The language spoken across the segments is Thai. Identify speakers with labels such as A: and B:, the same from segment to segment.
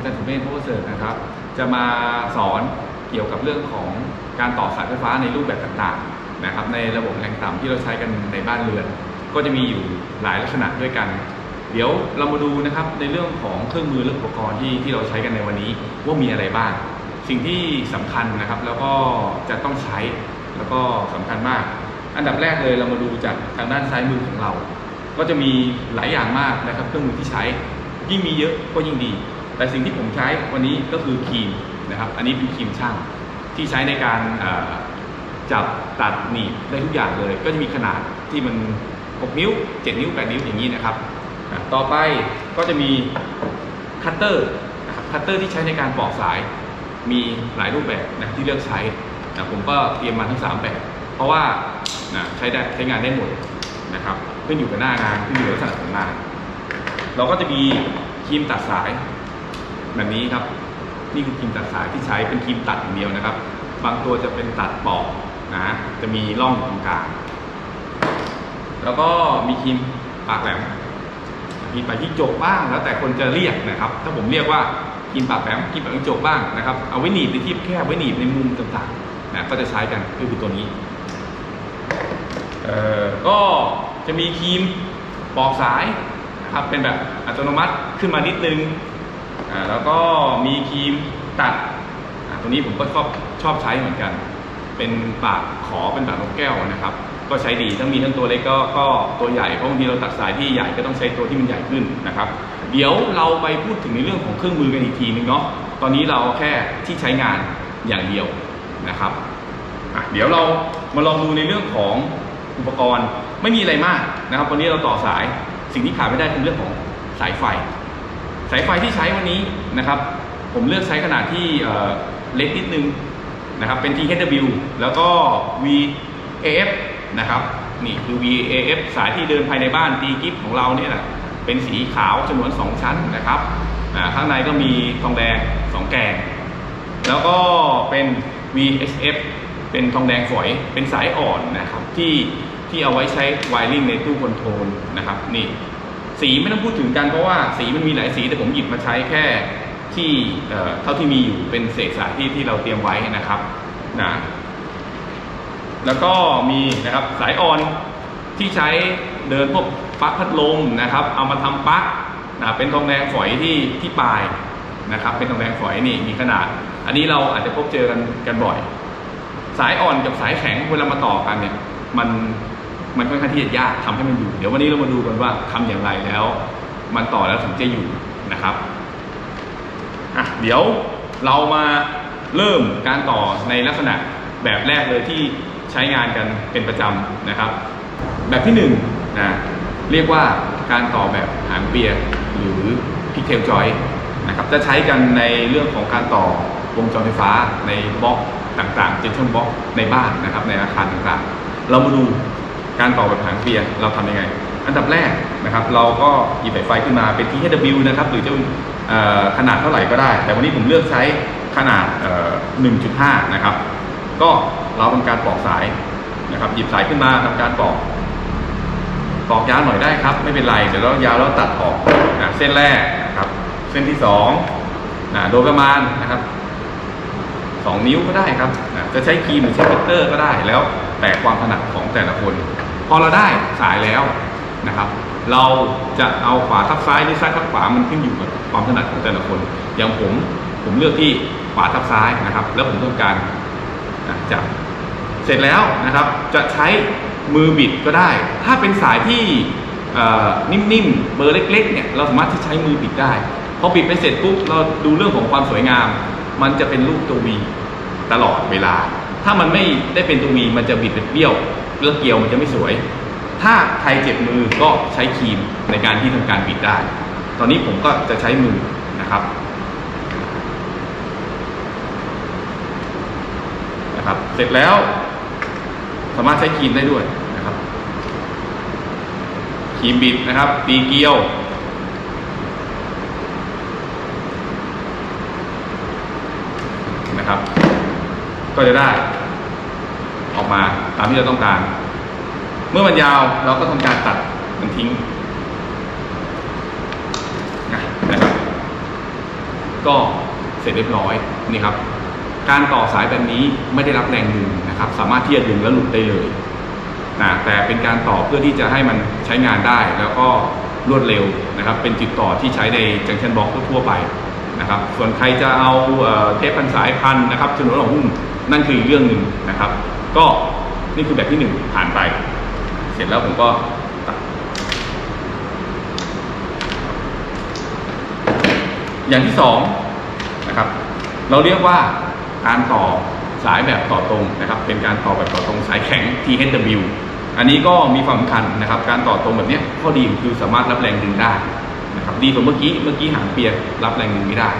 A: อาจารย์สุเมธโพธิ์เสร์ชนะครับ จะมาสอนเกี่ยวกับเรื่องของการต่อสายไฟฟ้าในรูปแบบต่างๆนะครับ ในระบบแรงต่ำที่เราใช้กันในบ้านเรือน ก็จะมีอยู่หลายลักษณะด้วยกัน เดี๋ยวเรามาดูนะครับในเรื่องของเครื่องมือและอุปกรณ์ที่ที่เราใช้กันในวันนี้ว่ามีอะไรบ้าง สิ่งที่สำคัญนะครับแล้วก็จะต้องใช้แล้วก็สำคัญมาก อันดับแรกเลยเรามาดูจากทางด้านซ้ายมือของเรา ก็จะมีหลายอย่างมากนะครับ เครื่องมือที่ใช้ยิ่งมีเยอะก็ยิ่งดี แต่สิ่งที่ผมใช้วันนี้ก็คือครีมนะครับ อันนี้เป็นครีมช่างที่ใช้ในการจับตัดหนีบได้ทุกอย่างเลย ก็จะมีขนาดที่มัน 6 นิ้ว 7 นิ้ว 8 นิ้วอย่างนี้นะครับ ต่อไปก็จะมีคัตเตอร์นะครับคัตเตอร์ที่ใช้ในการปอกสายมีหลายรูปแบบนะที่เลือกใช้นะผมก็เตรียมมาทั้ง 3 แบบ เพราะว่านะใช้ได้ใช้งานได้หมดนะครับขึ้นอยู่กับหน้างานขึ้นอยู่กับลักษณะของงาน เราก็จะมีครีมตัดสาย แบบนี้ครับ นี่คือครีมตัดสายที่ใช้เป็นครีมตัดอย่างเดียวนะครับ บางตัวจะเป็นตัดปอกนะจะมีร่องตรงกลางแล้วก็มีครีมปากแหลมมีปากที่โจกบ้าง แล้วแต่คนจะเรียกนะครับ ถ้าผมเรียกว่าครีมปากแหลมครีมปากที่โจกบ้างนะครับ เอาไว้หนีบในที่แคบไว้หนีบในมุมต่างๆนะก็จะใช้กันก็คือตัวนี้เอ่อก็จะมีครีมปอกสายนะครับเป็นแบบอัตโนมัติขึ้นมานิดนึง อ่าแล้วก็มีครีมตัดอ่าตัวนี้ผมก็ชอบชอบใช้เหมือนกัน เป็นปากขอเป็นปากนกแก้วนะครับ ก็ใช้ดีทั้งมีทั้งตัวเล็กก็ก็ตัวใหญ่เพราะบางทีเราตัดสายที่ใหญ่ก็ต้องใช้ตัวที่มันใหญ่ขึ้นนะครับ เดี๋ยวเราไปพูดถึงในเรื่องของเครื่องมือกันอีกทีนึงเนาะตอนนี้เราแค่ที่ใช้งานอย่างเดียวนะครับอะเดี๋ยวเรามาลองดูในเรื่องของอุปกรณ์ไม่มีอะไรมากนะครับวันนี้เราต่อสายสิ่งที่ขาดไม่ได้คือเรื่องของสายไฟ สายไฟที่ใช้วันนี้นะครับ ผมเลือกใช้ขนาดที่เเล็กนิดนึงนะครับ เป็น THW แล้วก็ VAF นะครับนี่คือ VAF สายที่เดินภายในบ้านตีกิฟของเราเนี่ยแหละเป็นสีขาวจำนวน 2 ชั้นนะครับข้างในก็มีทองแดง 2 แกนแล้วก็เป็น VHF เป็นทองแดงฝอยเป็นสายอ่อนนะครับที่ที่เอาไว้ใช้ไวริ่งในตู้คอนโทรลนะครับนี่ สีไม่ต้องพูดถึงกันเพราะว่าสีมันมีหลายสีแต่ผมหยิบมาใช้แค่ที่เท่าที่มีอยู่เป็นเศษสายที่ที่เราเตรียมไว้นะครับนะแล้วก็มีนะครับสายอ่อนที่ใช้เดินพวกปลั๊กพัดลมนะครับ เอามาทำปลั๊กนะเป็นทองแดงฝอยที่ที่ปลายนะครับ เป็นทองแดงฝอยนี่มีขนาด อันนี้เราอาจจะพบเจอกันกันบ่อย สายอ่อนกับสายแข็งเวลามาต่อกันเนี่ยมัน มันค่อนข้างที่จะยากทำให้มันอยู่ เดี๋ยววันนี้เรามาดูกันว่าทำอย่างไรแล้ว มันต่อแล้วถึงจะอยู่นะครับอะเดี๋ยวเรามาเริ่มการต่อในลักษณะแบบแรกเลยที่ใช้งานกันเป็นประจำนะครับ แบบที่หนึ่งนะเรียกว่าการต่อแบบหางเปียหรือพิกเทลจอยนะครับจะใช้กันในเรื่องของการต่อวงจรไฟฟ้าในบล็อกต่างๆเจนชั่นบล็อกในบ้านนะครับในอาคารต่างๆ เรามาดู การต่อแบบหางเปียเราทำยังไง อันดับแรกนะครับ เราก็หยิบสายไฟขึ้นมาเป็น THW นะครับ หรือจะออขนาดเท่าไหร่ก็ได้ แต่วันนี้ผมเลือกใช้ขนาด 1.5 นะครับ ก็เราทำการปอกสายนะครับ หยิบสายขึ้นมาทำการปอกปอกยาวหน่อยได้ครับ ไม่เป็นไร เดี๋ยวเรายาวแล้วตัดออกนะเส้นแรกนะครับ เส้นที่สองนะโดยประมาณนะครับสองนิ้วก็ได้ครับนะจะใช้ครีมหรือใช้คัตเตอร์ก็ได้แล้วแต่ความถนัดของแต่ละคน พอเราได้สายแล้วนะครับ เราจะเอาขวาทับซ้ายหรือซ้ายทับขวามันขึ้นอยู่กับความถนัดของแต่ละคน อย่างผมผมเลือกที่ขวาทับซ้ายนะครับ แล้วผมต้องการจับเสร็จแล้วนะครับจะใช้มือบิดก็ได้ ถ้าเป็นสายที่นิ่มๆเบอร์เล็กๆเนี่ยเราสามารถที่ใช้มือบิดได้พอบิดไปเสร็จปุ๊บเราดูเรื่องของความสวยงาม มันจะเป็นรูปตัววีตลอดเวลา ถ้ามันไม่ได้เป็นตัววีมันจะบิดเป็นเบี้ยว แล้วเกลียวมันจะไม่สวย ถ้าใครเจ็บมือก็ใช้ครีมในการที่ทำการบิดได้ ตอนนี้ผมก็จะใช้มือนะครับนะครับ เสร็จแล้ว สามารถใช้ครีมได้ด้วยนะครับครีมบิดนะครับ ตีเกลียวนะครับ ก็จะได้ ออกมาตามที่เราต้องการ เมื่อมันยาวเราก็ทำการตัดมันทิ้งนะครับ ก็เสร็จเรียบร้อยนี่ครับ การต่อสายแบบนี้ไม่ได้รับแรงดึงนะครับ สามารถที่จะดึงแล้วหลุดได้เลยนะแต่เป็นการต่อเพื่อที่จะให้มันใช้งานได้แล้วก็รวดเร็วนะครับ เป็นติดต่อที่ใช้ในจังชันบล็อกทั่วไปนะครับ ส่วนใครจะเอาเทปพันสายพันนะครับชนวนของหุ้มนั่นคืออีกเรื่องหนึ่งนะครับ ก็นี่คือแบบที่หนึ่งผ่านไป เสร็จแล้วผมก็ตัดอย่างที่สองนะครับ เราเรียกว่าการต่อสายแบบต่อตรงนะครับ เป็นการต่อแบบต่อตรงสายแข็ง THW อันนี้ก็มีความสำคัญนะครับ การต่อตรงแบบนี้ข้อดีคือสามารถรับแรงดึงได้นะครับ ดีกว่าเมื่อกี้เมื่อกี้หางเปียกรับแรงดึงไม่ได้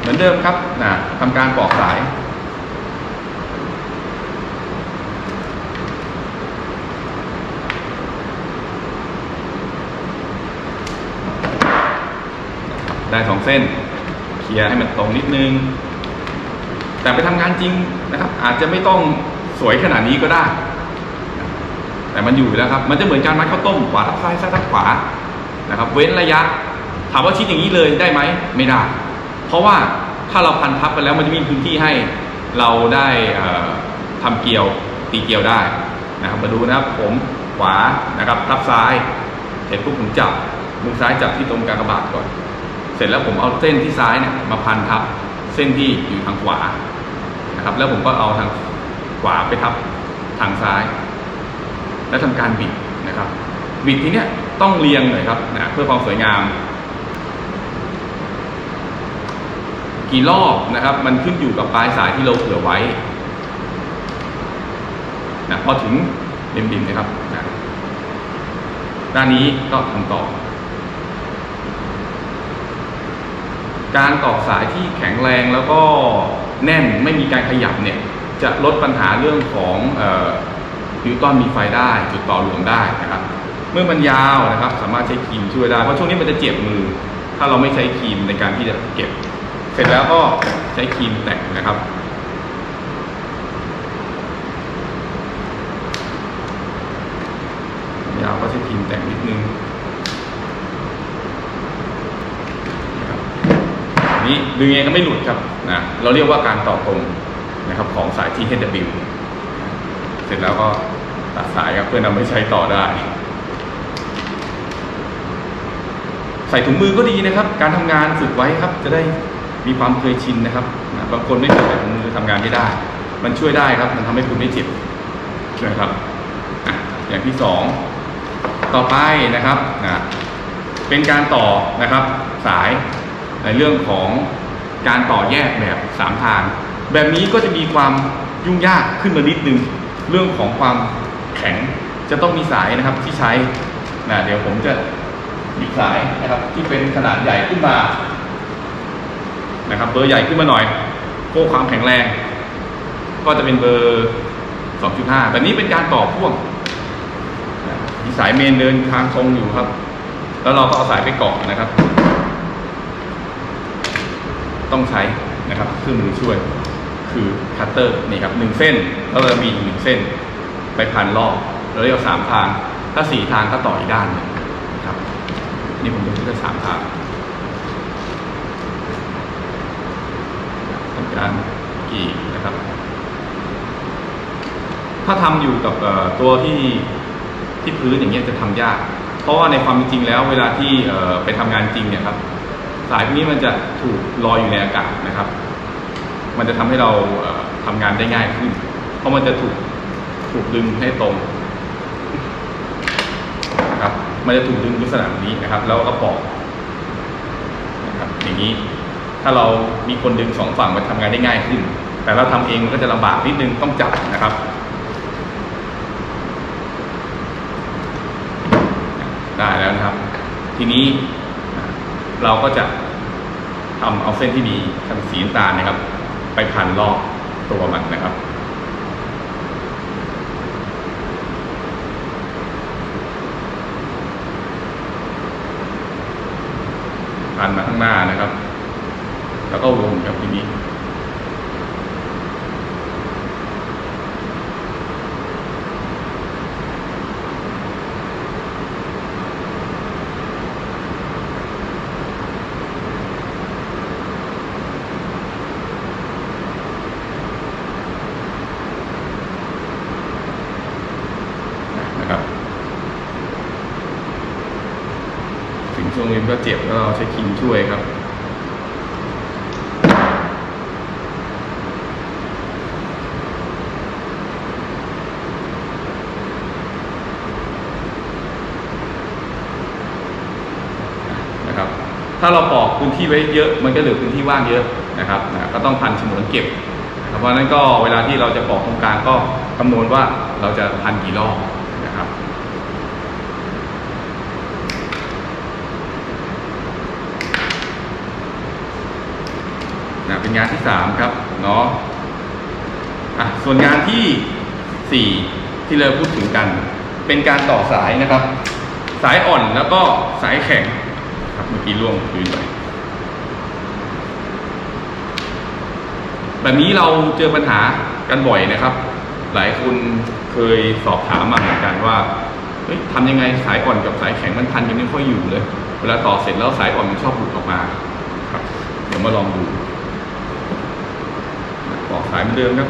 A: เหมือนเดิมครับนะทำการปอกสาย ได้สองเส้น เคลียร์ให้มันตรงนิดนึง แต่ไปทำงานจริงนะครับ อาจจะไม่ต้องสวยขนาดนี้ก็ได้ แต่มันอยู่แล้วครับ มันจะเหมือนการมัดข้าวต้มขวาทับซ้ายซ้ายทับขวานะครับ เว้นระยะ ถามว่าชิดอย่างนี้เลยได้ไหมไม่ได้ เพราะว่าถ้าเราพันทับไปแล้วมันจะมีพื้นที่ให้เราได้เอ่อทำเกลียวตีเกลียวได้นะครับมาดูนะครับผมขวานะครับทับซ้ายเสร็จปุ๊บผมจับมือซ้ายจับที่ตรงกากระบาทก่อน เสร็จแล้วผมเอาเส้นที่ซ้ายเนี่ยมาพันทับเส้นที่อยู่ทางขวานะครับ แล้วผมก็เอาทางขวาไปทับทางซ้าย แล้วทำการบิดนะครับ บิดทีเนี้ยต้องเรียงหน่อยครับนะเพื่อความสวยงาม กี่รอบนะครับ มันขึ้นอยู่กับปลายสายที่เราเผื่อไว้นะพอถึงริมดินนะครับนะด้านนี้ก็ทำต่อ การต่อสายที่แข็งแรงแล้วก็แน่นไม่มีการขยับเนี่ยจะลดปัญหาเรื่องของนิวตันมีไฟได้ จุดต่อหลวมได้นะครับ เมื่อมันยาวนะครับ สามารถใช้ครีมช่วยได้ เพราะช่วงนี้มันจะเจ็บมือ ถ้าเราไม่ใช้ครีมในการที่จะเก็บ เสร็จแล้วก็ใช้ครีมแต่งนะครับยาวก็ใช้ครีมแต่งนิดนึง นี้ดึงยังไงก็ไม่หลุดครับนะเราเรียกว่าการต่อตรงนะครับของสาย THW เสร็จแล้วก็ตัดสายครับเพื่อนำไปใช้ต่อได้ ใส่ถุงมือก็ดีนะครับ การทำงานฝึกไว้ครับ จะได้มีความเคยชินนะครับนะบางคนไม่ใส่ถุงมือทำงานไม่ได้ มันช่วยได้ครับ มันทำให้คุณไม่เจ็บนะครับออย่างที่สองต่อไปนะครับนะเป็นการต่อนะครับสาย ในเรื่องของการต่อแยกแบบสามทาง แบบนี้ก็จะมีความยุ่งยากขึ้นมานิดนึง เรื่องของความแข็งจะต้องมีสายนะครับที่ใช้นะเดี๋ยวผมจะหยิบสายนะครับที่เป็นขนาดใหญ่ขึ้นมานะครับเบอร์ใหญ่ขึ้นมาหน่อยเพื่อความแข็งแรง ก็จะเป็นเบอร์ 2.5แบบนี้เป็นการต่อพ่วงมีสายเมนเดินทางตรงอยู่ครับ แล้วเราก็เอาสายไปเกาะนะครับ ต้องใช้นะครับเครื่องมือช่วยคือคัตเตอร์นี่ครับหนึ่งเส้นแล้วเรามีอีกหนึ่งเส้น ไปพันรอบเราเรียกว่าสามทาง ถ้าสี่ทางก็ต่ออีกด้านหนึ่งครับนี่ผมยกที่ได้สามทางทำการกีดนะครับ ถ้าทำอยู่กับตัวที่ที่พื้นอย่างเงี้ยจะทำยาก เพราะว่าในความจริงแล้วเวลาที่ไปทำงานจริงเนี่ยครับ สายพวกนี้มันจะถูกลอยอยู่ในอากาศนะครับ มันจะทำให้เราเอ่อทำงานได้ง่ายขึ้น เพราะมันจะถูกถูกดึงให้ตรงนะครับ มันจะถูกดึงลักษณะนี้นะครับ แล้วก็ปอกนะครับ อย่างนี้ ถ้าเรามีคนดึงสองฝั่งมันทำงานได้ง่ายขึ้น แต่เราทำเองมันก็จะลำบากนิดนึงต้องจับนะครับได้แล้วนะครับ ทีนี้ เราก็จะทำเอาเส้นที่มีทางสีน้ำตาลนะครับ ไปพันรอบตัวมันนะครับ พันมาข้างหน้านะครับ แล้วก็วงครับทีนี้ ถึงช่วงนี้ก็เจ็บแล้วเราใช้ครีมช่วยครับนะครับ ถ้าเราปอกพื้นที่ไว้เยอะ มันก็เหลือพื้นที่ว่างเยอะนะครับนะก็ต้องพันฉนวนเก็บนะครับเพราะนั้นก็เวลาที่เราจะปอกตรงกลางก็คำนวณว่าเราจะพันกี่รอบ นะเป็นงานที่สามครับเนาะอะส่วนงานที่สี่ที่เราพูดถึงกัน เป็นการต่อสายนะครับ สายอ่อนแล้วก็สายแข็งครับเมื่อกี้ล่วงพื้นไปแบบนี้เราเจอปัญหากันบ่อยนะครับ หลายคนเคยสอบถามมาเหมือนกันว่าเฮ้ยทำยังไงสายอ่อนกับสายแข็งมันพันกันไม่ค่อยอยู่เลย เวลาต่อเสร็จแล้วสายอ่อนมันชอบหลุดออกมาครับ เดี๋ยวมาลองดู่อสายเหมือนเดิมครับ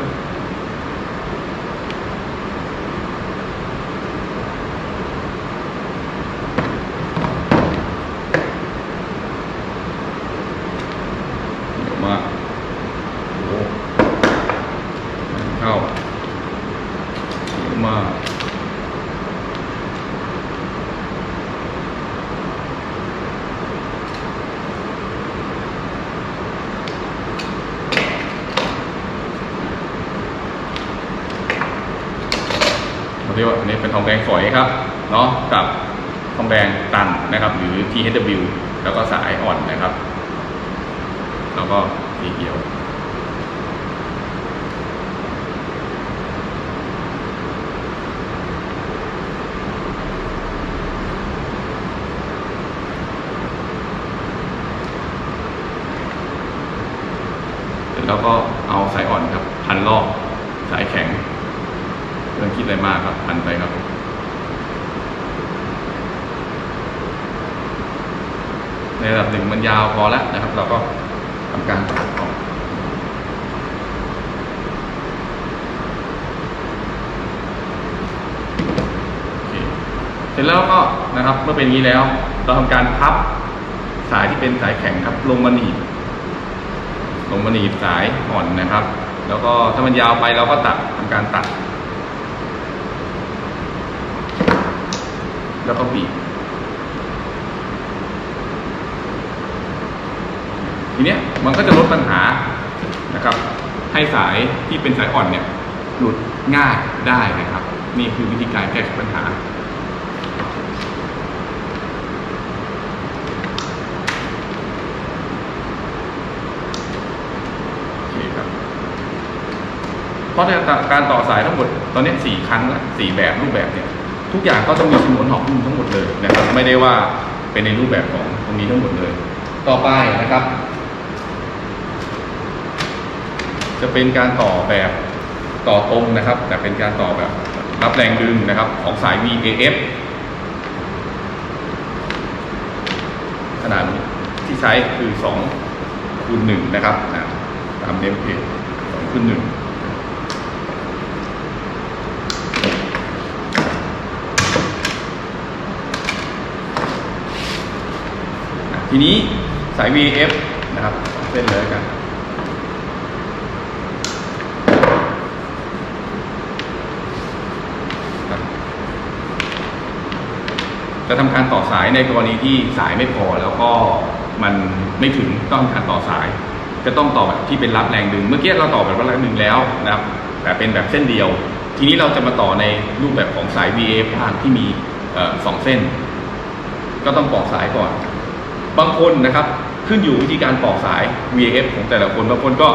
A: มาโอ้เข้ามาเรียกว่าอันนี้เป็น ทองแดงฝอยครับเนาะกับทองแดงตันนะครับ หรือ THW แล้วก็สายอ่อนนะครับ แล้วก็สีเขียวเสร็จแล้วก็เอาสายอ่อนครับ พันรอบสายแข็ง เรื่องคิดอะไรมากครับพันไปครับในระดับหนึ่งมันยาวพอแล้วนะครับ เราก็ทำการออกเสร็จแล้วก็นะครับเมื่อเป็นอย่างนี้แล้ว เราทำการพับสายที่เป็นสายแข็งครับลงมาหนีบลงมาหนีบสายอ่อนนะครับ แล้วก็ถ้ามันยาวไปเราก็ตัดทำการตัด แล้วก็บีบทีเนี้ยมันก็จะลดปัญหานะครับ ให้สายที่เป็นสายอ่อนเนี่ยหลุดง่ายได้นะครับ นี่คือวิธีการแก้ไขปัญหาเคครับเพราะในการต่อสายทั้งหมดตอนนี้สี่ครั้งละสี่แบบรูปแบบเนี่ย ทุกอย่างก็ต้องมีฉนวนหอกหุ้มทั้งหมดเลยนะครับ ไม่ได้ว่าเป็นในรูปแบบของตรงนี้ทั้งหมดเลย ต่อไปนะครับ จะเป็นการต่อแบบต่อตรงนะครับ แต่เป็นการต่อแบบรับแรงดึงนะครับ ของสาย VAF ขนาดที่ใช้คือ2คูณ1นะครับตามเนมเพจ2คูณ1 ทีนี้สาย VF นะครับเส้นเลยกันจะทำการต่อสายในกรณีที่สายไม่พอแล้วก็มันไม่ถึงต้องทำการต่อสาย จะต้องต่อแบบที่เป็นรับแรงดึง เมื่อกี้เราต่อแบบรับแรงดึงแล้วนะครับ แต่เป็นแบบเส้นเดียว ทีนี้เราจะมาต่อในรูปแบบของสาย VF บ้างที่มีสองเส้น ก็ต้องปอกสายก่อน บางคนนะครับขึ้นอยู่วิธีการปอกสาย VAF ของแต่ละคนบางคนก็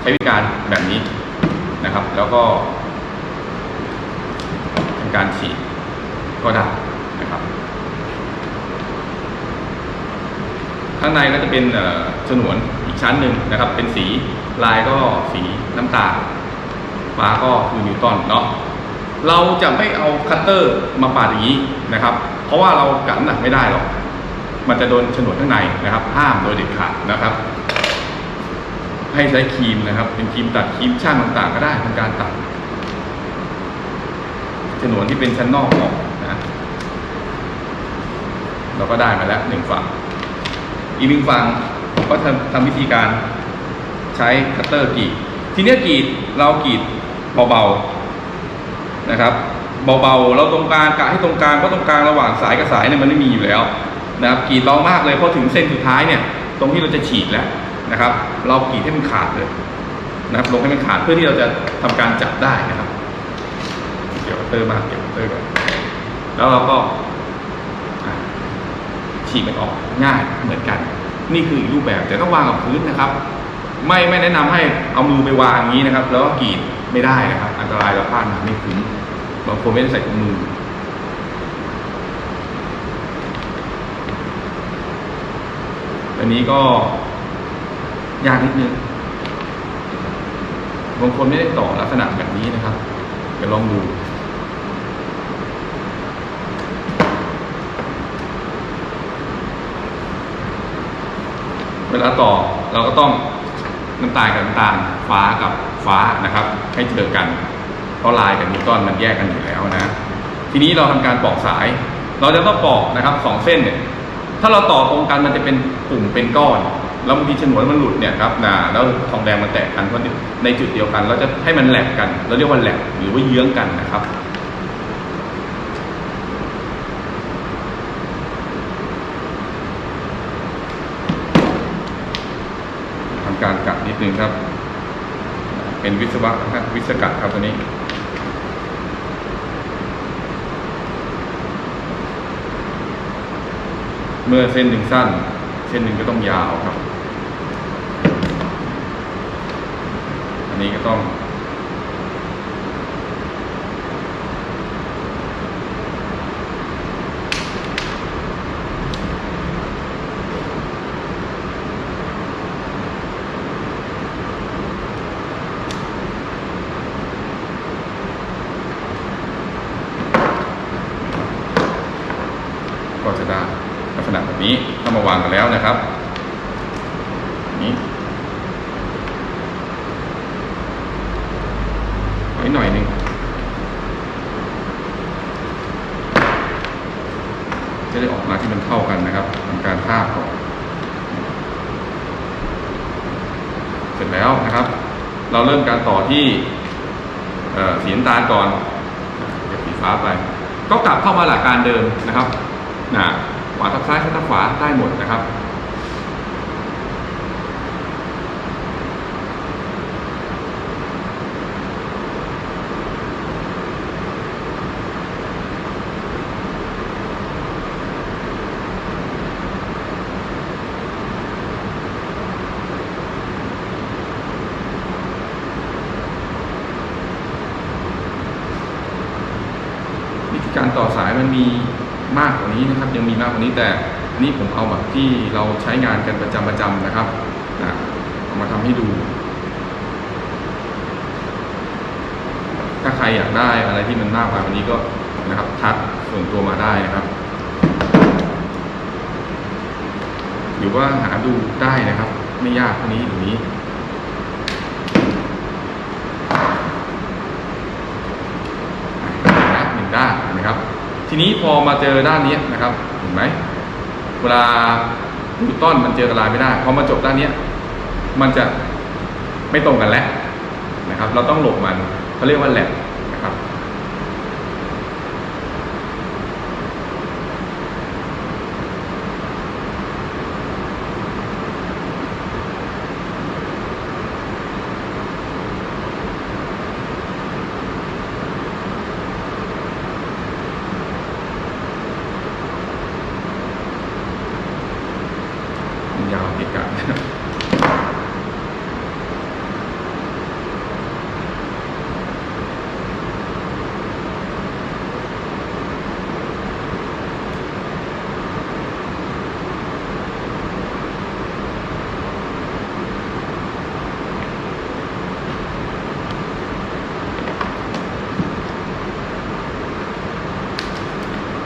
A: ใช้วิธีการแบบนี้นะครับ แล้วก็ทำการฉีดก็ได้นะครับข้างในก็จะเป็นเอ่อฉนวนอีกชั้นหนึ่งนะครับ เป็นสีลายก็สีน้ำตาลฟ้าก็คือนิวตันเนาะเราจะไม่เอาคัตเตอร์มาปาดอย่างนี้นะครับ เพราะว่าเรากันหนักไม่ได้หรอก มันจะโดนฉนวนข้างในนะครับ ห้ามโดยเด็ดขาดนะครับ ให้ใช้ครีมนะครับ เป็นครีมตัดครีมช่างต่างๆ ก็ได้ทำการตัดฉนวนที่เป็นชั้นนอกออกนะเราก็ได้มาแล้วหนึ่งฝั่งอีกหนึ่งฝั่งก็ทำทำวิธีการใช้คัตเตอร์กรีดทีนี้กรีดเรากรีดเบาๆนะครับ เบาๆ เราตรงกลางกะให้ตรงกลางเพราะตรงกลางระหว่างสายกับสายเนี่ยมันไม่มีอยู่แล้ว นะครับกรีดเบามากเลยพอถึงเส้นสุดท้ายเนี่ยตรงที่เราจะฉีดแล้วนะครับ เรากรีดให้มันขาดเลยนะครับลงให้มันขาดเพื่อที่เราจะทำการจับได้นะครับ เกี่ยวเตอร์มากเกี่ยวเตอร์ก่อนแล้วเราก็ฉีกมันออกง่ายเหมือนกัน นี่คืออีกรูปแบบแต่ต้องวางกับพื้นนะครับ ไม่ไม่แนะนำให้เอามือไปวางอย่างนี้นะครับ แล้วก็กรีดไม่ได้นะครับ อันตรายเราพลาดมาไม่คุ้มบางคนไม่ได้ใส่ถุงมือ อันนี้ก็ยากนิดนึงบางคนไม่ได้ต่อลักษณะแบบนี้นะครับ เดี๋ยวลองดูเวลาต่อเราก็ต้องน้ำตาลกับน้ำตาลฟ้ากับฟ้านะครับ ให้เจอกันเพราะลายกับนิวตันมันแยกกันอยู่แล้วนะ ทีนี้เราทำการปอกสาย เราจะต้องปอกนะครับสองเส้นเนี่ย ถ้าเราต่อตรงกันมันจะเป็นกลุ่มเป็นก้อน แล้วบางทีฉนวนมันหลุดเนี่ยครับนะแล้วทองแดงมันแตกกันเพราะในจุดเดียวกัน เราจะให้มันแหลกกัน เราเรียกว่าแหลกหรือว่าเยื้องกันนะครับทำการกัดนิดนึงครับ เป็นวิศวะนะครับวิศกัดครับตัวนี้ เมื่อเส้นหนึ่งสั้น เส้นหนึ่งก็ต้องยาวครับ อันนี้ก็ต้อง ก็จะได้ลักษณะแบบนี้ถ้ามาวางกัน แล้วนะครับนี้ไว้หน่อยหนึ่งจะได้ออกมาที่มันเข้ากันนะครับทำการทาบก่อนเสร็จแล้วนะครับ เราเริ่มการต่อที่สีน้ำตาลก่อนเดี๋ยวสีฟ้าไป ก็กลับเข้ามาหลักการเดิมนะครับนะ ขวาทับซ้ายซ้ายทับขวาได้หมดนะครับ วิธีการต่อสายมันมีมากกว่า นี้นะครับยังมีมากกว่านี้แต่นนี้ผมเอาแบบที่เราใช้งานกันประจำประจำนะครับนะเอามาทำให้ดู ถ้าใครอยากได้อะไรที่มันมากกว่าวันนี้ก็นะครับทักส่วนตัวมาได้นะครับ หรือว่าหาดูได้นะครับ ไม่ยากเท่านี้อย่างนี้ นะหนึ่งด้านนะครับ ทีนี้พอมาเจอด้านนี้นะครับเห็นไหมเวลาดูต้นมันเจอกระลายไม่ได้พอมาจบด้านนี้มันจะไม่ตรงกันแล้วนะครับ เราต้องหลบมันเขาเรียกว่าแหลกนะครับ มันยาวเหตุการณ์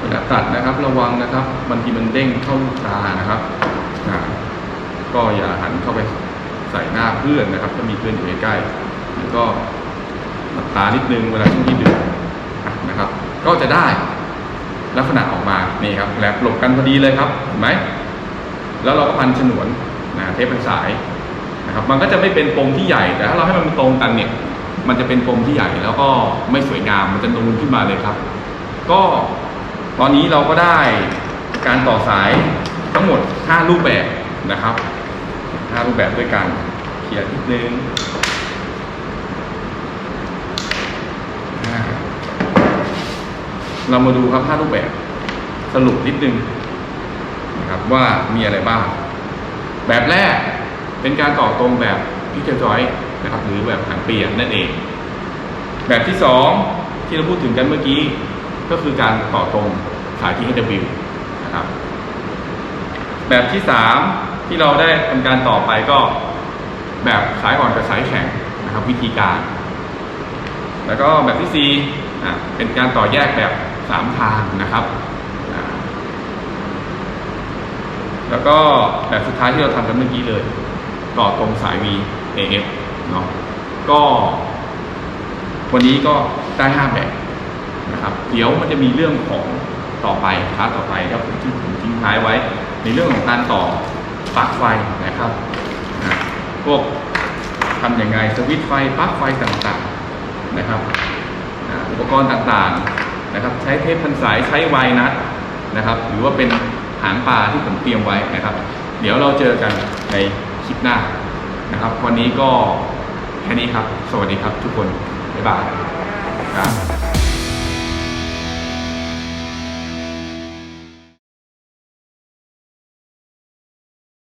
A: เวลาตัด นะครับระวังนะครับบางทีมันเด้งเข้าตานะครับก็อย่าหันเข้าไปใส่หน้าเพื่อนนะครับ ถ้ามีเพื่อนอยู่ใกล้ๆแล้วก็หลับตานิดนึงเวลาช่วงที่ดื่มนะครับ ก็จะได้ลักษณะออกมานี่ครับแหลบหลบกันพอดีเลยครับเห็นไหมแล้วเราก็พันฉนวนนะเทปเป็นสายนะครับมันก็จะไม่เป็นปมที่ใหญ่แต่ถ้าเราให้มันตรงกันเนี่ย มันจะเป็นปมที่ใหญ่แล้วก็ไม่สวยงามมันจะนูนขึ้นมาเลยครับ ก็ ตอนนี้เราก็ได้การต่อสายทั้งหมด 5 รูปแบบนะครับ 5 รูปแบบด้วยกันเคลียร์นิดนึงเรามาดูครับ 5 รูปแบบสรุปนิดนึงนะครับว่ามีอะไรบ้าง แบบแรกเป็นการต่อตรงแบบพิเจอร์จอยนะครับหรือแบบหางเปียกนั่นเอง แบบที่สองที่เราพูดถึงกันเมื่อกี้ ก็คือการต่อตรงสาย THW นะครับแบบที่สามที่เราได้ทำการต่อไปก็แบบสายอ่อนกับสายแข็งนะครับวิธีการ แล้วก็แบบที่สี่อะเป็นการต่อแยกแบบสามทางนะครับแล้วก็แบบสุดท้ายที่เราทำกันเมื่อกี้เลย ต่อตรงสาย V AF เนาะก็ วันนี้ก็ได้ห้าแบบ นะครับเดี๋ยวมันจะมีเรื่องของต่อไปคลาสต่อไปครับผมที่ผมทิ้งท้ายไว้ ในเรื่องของการต่อปลั๊กไฟนะครับพวกทำยังไงสวิตช์ไฟปลั๊กไฟต่างๆนะครับอุปกรณ์ต่างๆนะครับใช้เทปพันสายใช้ไวนัทนะครับ หรือว่าเป็นหางปลาที่ผมเตรียมไว้นะครับ เดี๋ยวเราเจอกันในคลิปหน้านะครับ วันนี้ก็แค่นี้ครับ สวัสดีครับทุกคน บ๊ายบายครับ